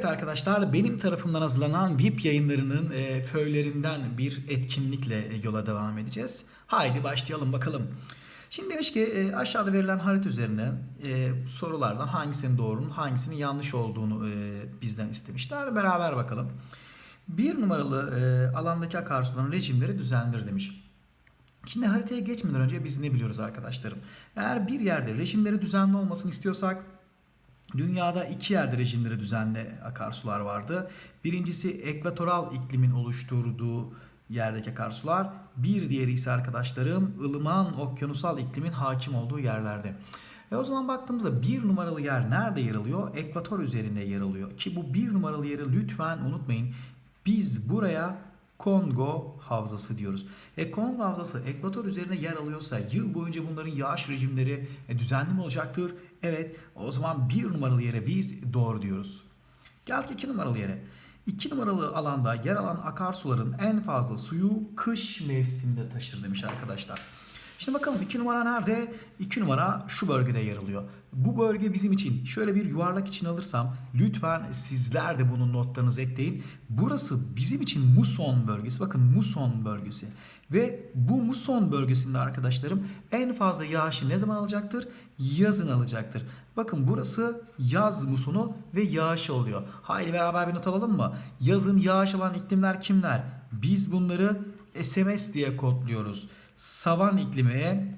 Evet arkadaşlar benim tarafımdan hazırlanan VIP yayınlarının e, föylerinden bir etkinlikle e, yola devam edeceğiz. Haydi başlayalım bakalım. Şimdi demiş ki e, aşağıda verilen harita üzerine e, sorulardan hangisinin doğrunun hangisinin yanlış olduğunu e, bizden istemişler. Beraber bakalım. Bir numaralı e, alandaki akarsuların rejimleri düzenlidir demiş. Şimdi haritaya geçmeden önce biz ne biliyoruz arkadaşlarım? Eğer bir yerde rejimleri düzenli olmasını istiyorsak Dünyada iki yerde rejimleri düzenli akarsular vardı. Birincisi ekvatoral iklimin oluşturduğu yerdeki akarsular. Bir diğeri ise arkadaşlarım ılıman okyanusal iklimin hakim olduğu yerlerde. Ve o zaman baktığımızda bir numaralı yer nerede yer alıyor? Ekvator üzerinde yer alıyor. Ki bu bir numaralı yeri lütfen unutmayın. Biz buraya Kongo Havzası diyoruz. E Kongo Havzası ekvator üzerine yer alıyorsa yıl boyunca bunların yağış rejimleri e, düzenli mi olacaktır? Evet. O zaman bir numaralı yere biz doğru diyoruz. Geldik iki numaralı yere. İki numaralı alanda yer alan akarsuların en fazla suyu kış mevsiminde taşır demiş arkadaşlar. Şimdi bakalım 2 numara nerede? 2 numara şu bölgede yer alıyor. Bu bölge bizim için şöyle bir yuvarlak için alırsam lütfen sizler de bunun notlarınızı ekleyin. Burası bizim için muson bölgesi. Bakın muson bölgesi. Ve bu muson bölgesinde arkadaşlarım en fazla yağışı ne zaman alacaktır? Yazın alacaktır. Bakın burası yaz musonu ve yağış oluyor. Haydi beraber bir not alalım mı? Yazın yağış alan iklimler kimler? Biz bunları SMS diye kodluyoruz savan iklimi,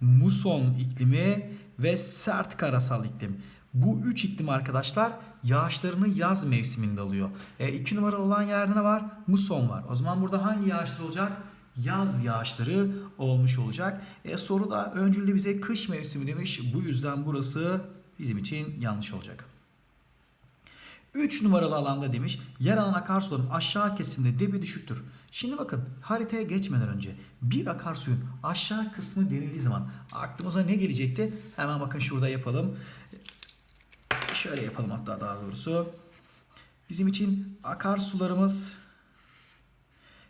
muson iklimi ve sert karasal iklim. Bu üç iklim arkadaşlar yağışlarını yaz mevsiminde alıyor. E, iki numaralı olan yerde ne var? Muson var. O zaman burada hangi yağışlar olacak? Yaz yağışları olmuş olacak. E, soruda öncülde bize kış mevsimi demiş. Bu yüzden burası bizim için yanlış olacak. 3 numaralı alanda demiş yer alan akarsuların aşağı kesimde debi düşüktür. Şimdi bakın haritaya geçmeden önce bir akarsuyun aşağı kısmı denildiği zaman aklımıza ne gelecekti? Hemen bakın şurada yapalım. Şöyle yapalım hatta daha doğrusu. Bizim için akarsularımız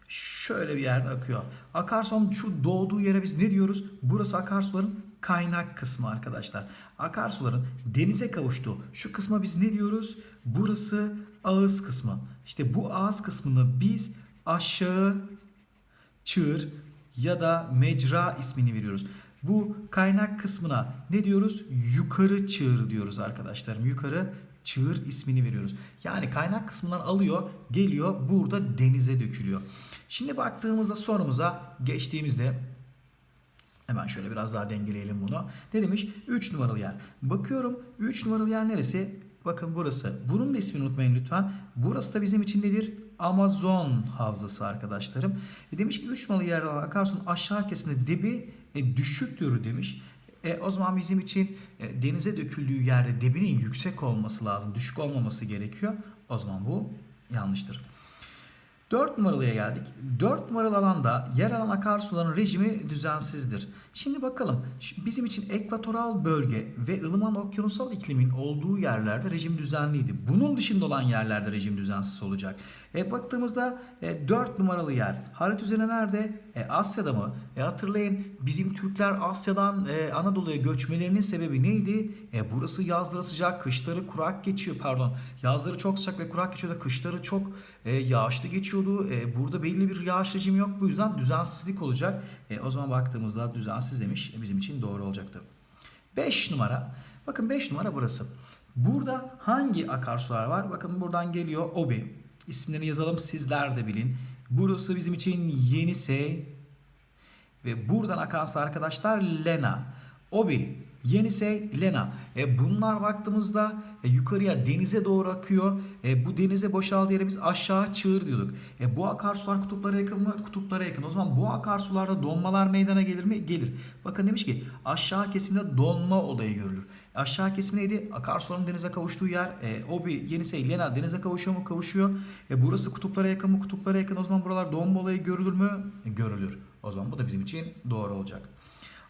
şöyle bir yerde akıyor. Akarsu'nun şu doğduğu yere biz ne diyoruz? Burası akarsuların kaynak kısmı arkadaşlar. Akarsuların denize kavuştuğu şu kısma biz ne diyoruz? Burası ağız kısmı. İşte bu ağız kısmını biz aşağı çığır ya da mecra ismini veriyoruz. Bu kaynak kısmına ne diyoruz? Yukarı çığır diyoruz arkadaşlarım. Yukarı çığır ismini veriyoruz. Yani kaynak kısmından alıyor, geliyor, burada denize dökülüyor. Şimdi baktığımızda sorumuza geçtiğimizde Hemen şöyle biraz daha dengeleyelim bunu. Ne demiş? 3 numaralı yer. Bakıyorum 3 numaralı yer neresi? Bakın burası. Bunun da ismini unutmayın lütfen. Burası da bizim için nedir? Amazon havzası arkadaşlarım. E demiş ki 3 numaralı yer akarsun aşağı kesimde dibi e, düşüktür demiş. E, o zaman bizim için e, denize döküldüğü yerde dibinin yüksek olması lazım. Düşük olmaması gerekiyor. O zaman bu yanlıştır. 4 numaralıya geldik. 4 numaralı alanda yer alan akarsuların rejimi düzensizdir. Şimdi bakalım bizim için ekvatoral bölge ve ılıman okyanusal iklimin olduğu yerlerde rejim düzenliydi. Bunun dışında olan yerlerde rejim düzensiz olacak. E, baktığımızda e, 4 numaralı yer harita üzerine nerede? E, Asya'da mı? E, hatırlayın bizim Türkler Asya'dan e, Anadolu'ya göçmelerinin sebebi neydi? E, burası yazları sıcak, kışları kurak geçiyor pardon. Yazları çok sıcak ve kurak geçiyor da kışları çok e, yağışlı geçiyordu. E, burada belli bir yağış rejimi yok. Bu yüzden düzensizlik olacak. E, o zaman baktığımızda düzensiz demiş. E, bizim için doğru olacaktı. 5 numara. Bakın 5 numara burası. Burada hangi akarsular var? Bakın buradan geliyor Obi. İsimlerini yazalım sizler de bilin. Burası bizim için Yenisey. Ve buradan akansa arkadaşlar Lena. Obi, Yenisey, Lena. E bunlar baktığımızda e, yukarıya denize doğru akıyor. E, bu denize boşaldığı yere biz aşağı çığır diyorduk. E, bu akarsular kutuplara yakın mı? Kutuplara yakın. O zaman bu akarsularda donmalar meydana gelir mi? Gelir. Bakın demiş ki aşağı kesimde donma olayı görülür. Aşağı kesim neydi? Akarsuların denize kavuştuğu yer. E, Obi, Yenisey, Lena denize kavuşuyor mu? Kavuşuyor. E, burası kutuplara yakın mı? Kutuplara yakın. O zaman buralar donma olayı görülür mü? E, görülür. O zaman bu da bizim için doğru olacak.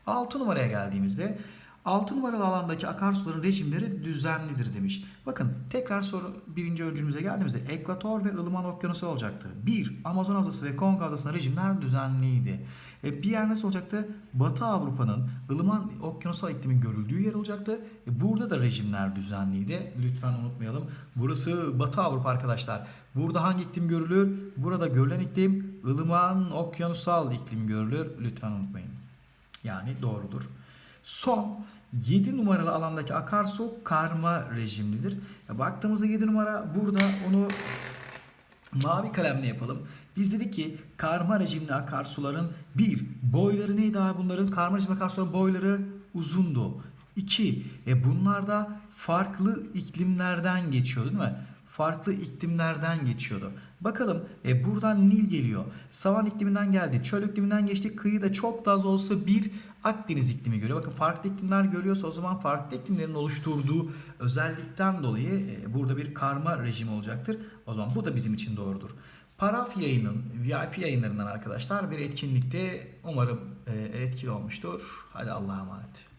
6 numaraya geldiğimizde 6 numaralı alandaki akarsuların rejimleri düzenlidir demiş. Bakın tekrar soru birinci öncülümüze geldiğimizde ekvator ve ılıman okyanusu olacaktı. 1. Amazon adası ve Kongo adasında rejimler düzenliydi. E, bir yer nasıl olacaktı? Batı Avrupa'nın ılıman okyanusal iklimin görüldüğü yer olacaktı. E, burada da rejimler düzenliydi. Lütfen unutmayalım. Burası Batı Avrupa arkadaşlar. Burada hangi iklim görülür? Burada görülen iklim ılıman okyanusal iklim görülür. Lütfen unutmayın. Yani doğrudur. Son 7 numaralı alandaki akarsu karma rejimlidir. Baktığımızda 7 numara burada onu mavi kalemle yapalım. Biz dedik ki karma rejimli akarsuların bir boyları neydi abi bunların? Karma rejimli akarsuların boyları uzundu. İki, e bunlar da farklı iklimlerden geçiyor değil mi? Farklı iklimlerden geçiyordu. Bakalım e, buradan Nil geliyor. Savan ikliminden geldi. Çöl ikliminden geçti. Kıyıda çok da az olsa bir Akdeniz iklimi görüyor. Bakın farklı iklimler görüyorsa o zaman farklı iklimlerin oluşturduğu özellikten dolayı e, burada bir karma rejim olacaktır. O zaman bu da bizim için doğrudur. Paraf yayının, VIP yayınlarından arkadaşlar bir etkinlikte umarım e, etkili olmuştur. Hadi Allah'a emanet.